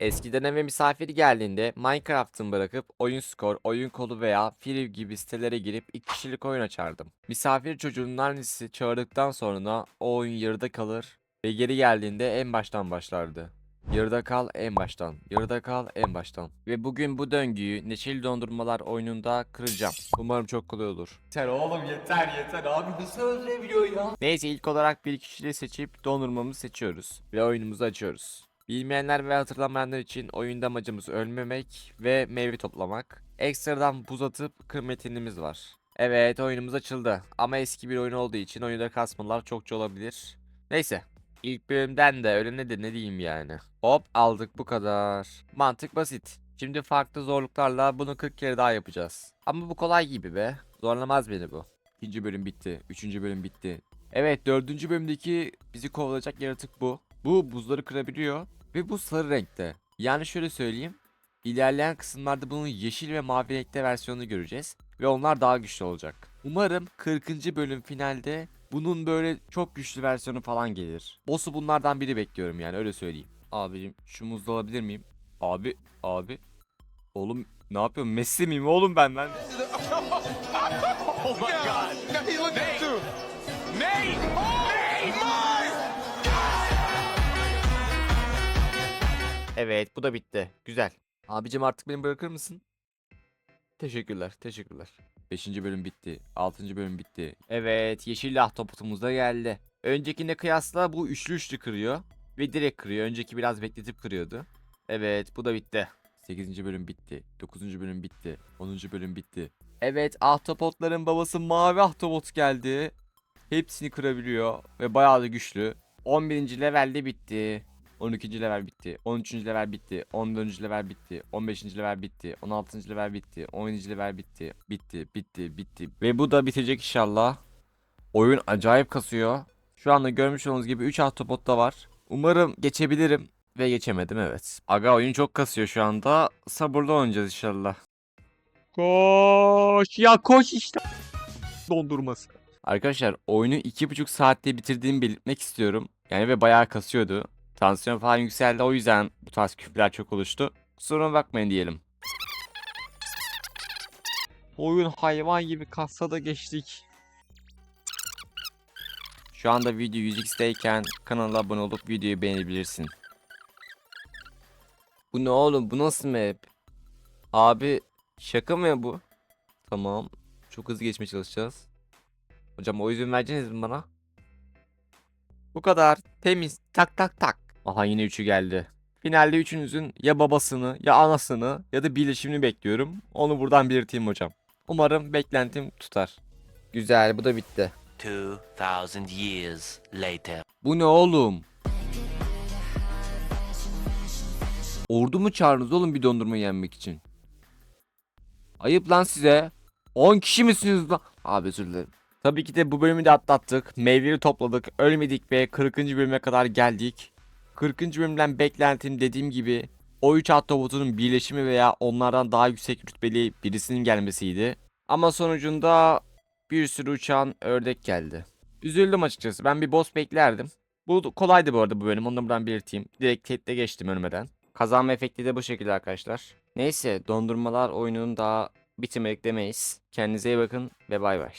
Eskiden eve misafir geldiğinde Minecraft'ın bırakıp oyun skor, oyun kolu veya Free gibi sitelere girip iki kişilik oyun açardım. Misafir çocuğunun annesi çağırdıktan sonra o oyun yarıda kalır ve geri geldiğinde en baştan başlardı. Yarıda kal en baştan, yarıda kal en baştan. Ve bugün bu döngüyü Neşeli Dondurmalar oyununda kıracağım. Umarım çok kolay olur. Yeter oğlum yeter yeter abi nasıl öldürebiliyor ya? Neyse ilk olarak bir kişiyi seçip dondurmamızı seçiyoruz. Ve oyunumuzu açıyoruz. Bilmeyenler ve hatırlamayanlar için oyunda amacımız ölmemek ve meyve toplamak. Ekstradan buz atıp kırmetinimiz var. Evet oyunumuz açıldı. Ama eski bir oyun olduğu için oyunda kasmalar çokça olabilir. Neyse. İlk bölümden de öyle nedir ne diyeyim yani. Hop aldık bu kadar. Mantık basit. Şimdi farklı zorluklarla bunu 40 kere daha yapacağız. Ama bu kolay gibi be. Zorlamaz beni bu. İkinci bölüm bitti. Üçüncü bölüm bitti. Evet dördüncü bölümdeki bizi kovalayacak yaratık bu. Bu buzları kırabiliyor ve bu sarı renkte. Yani şöyle söyleyeyim. İlerleyen kısımlarda bunun yeşil ve mavi renkte versiyonunu göreceğiz ve onlar daha güçlü olacak. Umarım 40. bölüm finalde bunun böyle çok güçlü versiyonu falan gelir. Boss'u bunlardan biri bekliyorum yani öyle söyleyeyim. Abicim şu muzlu alabilir miyim? Abi, abi. Oğlum ne yapıyorsun? Messi miyim oğlum ben ben? Oh my God! Too. Nate! Neymar! Evet bu da bitti. Güzel. Abicim artık beni bırakır mısın? Teşekkürler, teşekkürler. 5. bölüm bitti. 6. bölüm bitti. Evet, yeşil ahtapotumuz da geldi. Öncekine kıyasla bu üçlü üçlü kırıyor. Ve direkt kırıyor. Önceki biraz bekletip kırıyordu. Evet, bu da bitti. 8. bölüm bitti. 9. bölüm bitti. 10. bölüm bitti. Evet, ahtapotların babası mavi ahtapot geldi. Hepsini kırabiliyor ve bayağı da güçlü. 11. levelde bitti. 12. level bitti. 13. level bitti. 14. level bitti. 15. level bitti. 16. level bitti. 17. level bitti. Bitti, bitti, bitti. Ve bu da bitecek inşallah. Oyun acayip kasıyor. Şu anda görmüş olduğunuz gibi 3 ahtapot da var. Umarım geçebilirim. Ve geçemedim evet. Aga oyun çok kasıyor şu anda. Sabırlı oynayacağız inşallah. Koş ya koş işte. Dondurması. Arkadaşlar oyunu 2,5 saatte bitirdiğimi belirtmek istiyorum. Yani ve bayağı kasıyordu. Tansiyon falan yükseldi o yüzden bu tarz küfürler çok oluştu. Kusuruma bakmayın diyelim. Oyun hayvan gibi kassa da geçtik. Şu anda video 100x'teyken kanala abone olup videoyu beğenebilirsin. Bu ne oğlum bu nasıl map? Abi şaka mı ya bu? Tamam. Çok hızlı geçmeye çalışacağız. Hocam o izin vereceksiniz mi bana? Bu kadar. Temiz. Tak tak tak. Aha yine üçü geldi. Finalde üçünüzün ya babasını ya anasını ya da birleşimini bekliyorum. Onu buradan belirteyim hocam. Umarım beklentim tutar. Güzel bu da bitti. 2,000 years later. Bu ne oğlum? Ordu mu çağırdınız oğlum bir dondurma yenmek için? Ayıp lan size. 10 kişi misiniz lan? Abi özür dilerim. Tabii ki de bu bölümü de atlattık. Meyveleri topladık. Ölmedik ve 40. bölüme kadar geldik. 40. bölümden beklentim dediğim gibi o 3 Autobot'un birleşimi veya onlardan daha yüksek rütbeli birisinin gelmesiydi. Ama sonucunda bir sürü uçan ördek geldi. Üzüldüm açıkçası. Ben bir boss beklerdim. Bu kolaydı bu arada bu bölüm. Onu da buradan belirteyim. Direkt tetle geçtim ölmeden. Kazanma efekti de bu şekilde arkadaşlar. Neyse dondurmalar oyunun daha bitirmedik demeyiz. Kendinize iyi bakın ve bay bay.